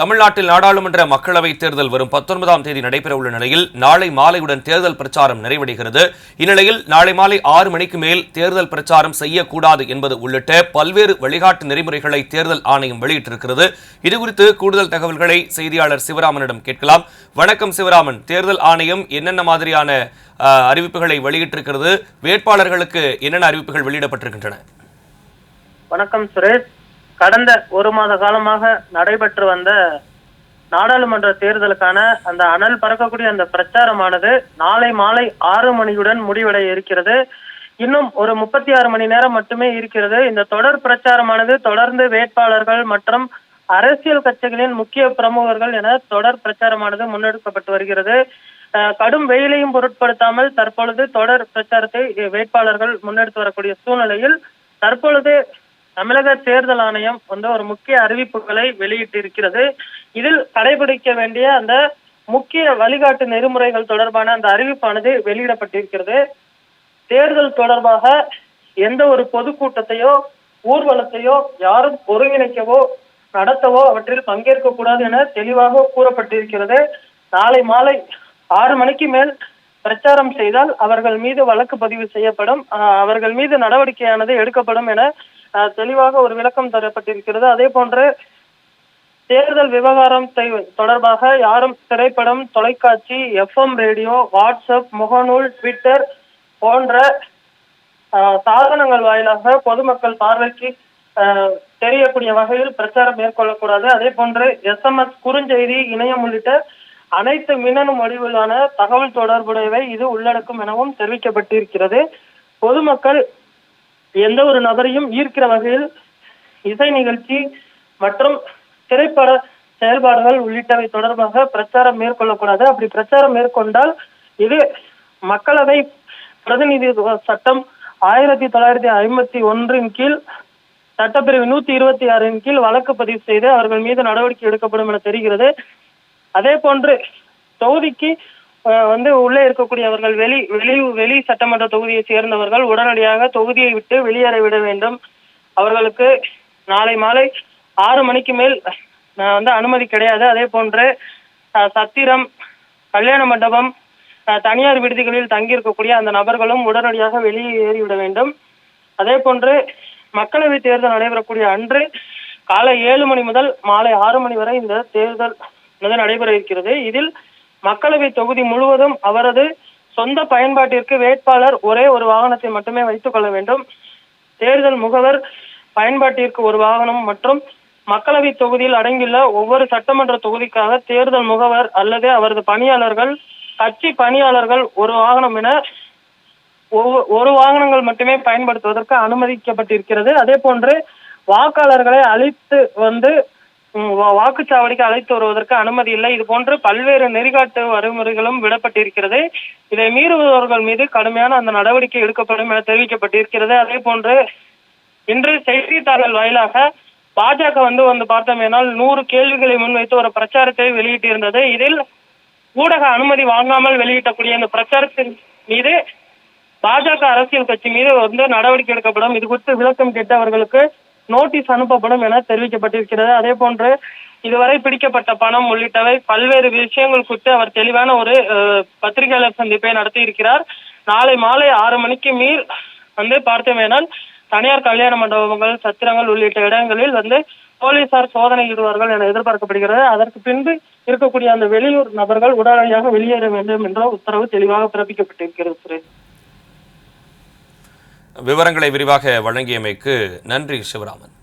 தமிழ்நாட்டில் நாடாளுமன்ற மக்களவைத் தேர்தல் வரும் பத்தொன்பதாம் தேதி நடைபெறவுள்ள நிலையில் நாளை மாலையுடன் தேர்தல் பிரச்சாரம் நிறைவடைகிறது. இந்நிலையில் நாளை மாலை ஆறு மணிக்கு மேல் தேர்தல் பிரச்சாரம் செய்யக்கூடாது என்பது உள்ளிட்ட பல்வேறு வழிகாட்டு நெறிமுறைகளை தேர்தல் ஆணையம் வெளியிட்டிருக்கிறது. இதுகுறித்து கூடுதல் தகவல்களை செய்தியாளர் சிவராமனிடம் கேட்கலாம். வணக்கம் சிவராமன். தேர்தல் ஆணையம் என்னென்ன மாதிரியான அறிவிப்புகளை வெளியிட்டிருக்கிறது? வேட்பாளர்களுக்கு என்னென்ன அறிவிப்புகள் வெளியிடப்பட்டிருக்கின்றன? வணக்கம் சுரேஷ். கடந்த ஒரு மாத காலமாக நடைபெற்று வந்த நாடாளுமன்ற தேர்தலுக்கான அந்த அனல் பறக்கக்கூடிய அந்த பிரச்சாரமானது நாளை மாலை ஆறு மணியுடன் முடிவடைய இருக்கிறது. இன்னும் ஒரு முப்பத்தி ஆறு மணி நேரம் மட்டுமே இருக்கிறது. இந்த தொடர் பிரச்சாரமானது தொடர்ந்து வேட்பாளர்கள் மற்றும் அரசியல் கட்சிகளின் முக்கிய பிரமுகர்கள் என தொடர் பிரச்சாரமானது முன்னெடுக்கப்பட்டு வருகிறது. அஹ், கடும் வெயிலையும் பொருட்படுத்தாமல் தற்பொழுது தொடர் பிரச்சாரத்தை வேட்பாளர்கள் முன்னெடுத்து வரக்கூடிய சூழ்நிலையில் தற்பொழுது தமிழக தேர்தல் ஆணையம் வந்து ஒரு முக்கிய அறிவிப்புகளை வெளியிட்டிருக்கிறது. இதில் கடைபிடிக்க வேண்டிய அந்த முக்கிய வழிகாட்டு நெறிமுறைகள் தொடர்பான அந்த அறிவிப்பானது வெளியிடப்பட்டிருக்கிறது. தேர்தல் தொடர்பாக எந்த ஒரு பொதுக்கூட்டத்தையோ ஊர்வலத்தையோ யாரும் ஒருங்கிணைக்கவோ நடத்தவோ அவற்றில் பங்கேற்க கூடாது என தெளிவாக கூறப்பட்டிருக்கிறது. நாளை மாலை ஆறு மணிக்கு மேல் பிரச்சாரம் செய்தால் அவர்கள் மீது வழக்கு பதிவு செய்யப்படும். ஆஹ் அவர்கள் மீது நடவடிக்கையானது எடுக்கப்படும் என தெளிவாக ஒரு விளக்கம் தரப்பட்டிருக்கிறது. அதே போன்று தேர்தல் விவகாரம் தொடர்பாக யாரும் திரைப்படம் தொலைக்காட்சி எஃப்எம் ரேடியோ வாட்ஸ்அப் முகநூல் ட்விட்டர் போன்ற ஆஹ், சாதனங்கள் வாயிலாக பொதுமக்கள் பார்வைக்கு ஆஹ், தெரியக்கூடிய வகையில் பிரச்சாரம் மேற்கொள்ளக்கூடாது. அதே போன்று எஸ்எம்எஸ் குறுஞ்செய்தி இணையம் உள்ளிட்ட அனைத்து மின்னணு மொழிவிலான தகவல் தொடர்புடையவை இது உள்ளடக்கும் எனவும் தெரிவிக்கப்பட்டிருக்கிறது. பொதுமக்கள் எந்த ஒரு நபரையும் ஈர்க்கிற வகையில் இசை நிகழ்ச்சி மற்றும் திரைப்பட செயல்பாடுகள் உள்ளிட்டவை தொடர்பாக பிரச்சாரம் மேற்கொள்ளக்கூடாது. அப்படி பிரச்சாரம் மேற்கொண்டால் இது மக்களவை பிரதிநிதித்துவ சட்டம் ஆயிரத்தி தொள்ளாயிரத்தி ஐம்பத்தி ஒன்றின் கீழ் சட்டப்பிரிவு நூத்தி இருபத்தி ஆறின் கீழ் வழக்கு பதிவு செய்து அவர்கள் மீது நடவடிக்கை எடுக்கப்படும் என தெரிகிறது. அதே போன்று தொகுதிக்கு வந்து உள்ளே இருக்கக்கூடியவர்கள் வெளி வெளி வெளி சட்டமன்ற தொகுதியை சேர்ந்தவர்கள் உடனடியாக தொகுதியை விட்டு வெளியேற விட வேண்டும். அவர்களுக்கு நாளை மாலை ஆறு மணிக்கு மேல் வந்து அனுமதி கிடையாது. அதே போன்று சத்திரம் கல்யாண மண்டபம் அஹ், தனியார் விடுதிகளில் தங்கியிருக்கக்கூடிய அந்த நபர்களும் உடனடியாக வெளியேறிவிட வேண்டும். அதே போன்று மக்களவை தேர்தல் நடைபெறக்கூடிய அன்று காலை ஏழு மணி முதல் மாலை ஆறு மணி வரை இந்த தேர்தல் வந்து நடைபெற இருக்கிறது. இதில் மக்களவை தொகுதி முழுவதும் அவரது சொந்த பயன்பாட்டிற்கு வேட்பாளர் ஒரே ஒரு வாகனத்தை மட்டுமே வைத்துக் கொள்ள வேண்டும். தேர்தல் முகவர் பயன்பாட்டிற்கு ஒரு வாகனம் மற்றும் மக்களவை தொகுதியில் அடங்கியுள்ள ஒவ்வொரு சட்டமன்ற தொகுதிக்காக தேர்தல் முகவர் அல்லது அவரது பணியாளர்கள் கட்சி பணியாளர்கள் ஒரு வாகனம் என ஒவ்வொ- ஒரு வாகனங்கள் மட்டுமே பயன்படுத்துவதற்கு அனுமதிக்கப்பட்டிருக்கிறது. அதே போன்று வாக்காளர்களை அழித்து வந்து வாக்குச்சாவடிக்கு அழைத்து வருவதற்கு அனுமதி இல்லை. இது போன்று பல்வேறு நெறிகாட்டு வழிமுறைகளும் விடப்பட்டிருக்கிறது. இதை மீறுபவர்கள் மீது கடுமையான அந்த நடவடிக்கை எடுக்கப்படும் என தெரிவிக்கப்பட்டிருக்கிறது. அதே போன்று இன்று செய்தித்தாள்கள் வாயிலாக பாஜக வந்து வந்து பார்த்தோமேனால் நூறு கேள்விகளை முன்வைத்து ஒரு பிரச்சாரத்தை வெளியிட்டிருந்தது. இதில் ஊடக அனுமதி வாங்காமல் வெளியிட்டக்கூடிய இந்த பிரச்சாரத்தின் மீது பாஜக அரசியல் கட்சி மீது வந்து நடவடிக்கை எடுக்கப்படும். இது குறித்து விளக்கம் கேட்டு அவர்களுக்கு நோட்டீஸ் அனுப்பப்படும் என தெரிவிக்கப்பட்டிருக்கிறது. அதே போன்று இதுவரை பிடிக்கப்பட்ட பணம் உள்ளிட்டவை பல்வேறு விஷயங்கள் குறித்து அவர் தெளிவான ஒரு பத்திரிகையாளர் சந்திப்பை நடத்தி இருக்கிறார் நாளை மாலை ஆறு மணிக்கு மீர் வந்து பார்த்தோமேனால் தனியார் கல்யாண மண்டபங்கள் சத்திரங்கள் உள்ளிட்ட இடங்களில் வந்து போலீசார் சோதனையிடுவார்கள் என எதிர்பார்க்கப்படுகிறது. அதற்கு பின்பு இருக்கக்கூடிய அந்த வெளியூர் நபர்கள் உடனடியாக வெளியேற வேண்டும் என்ற உத்தரவு தெளிவாக பிறப்பிக்கப்பட்டிருக்கிறது சுரேஷ் விவரங்களை விரிவாக வழங்கியமைக்கு நன்றி சிவராமன்.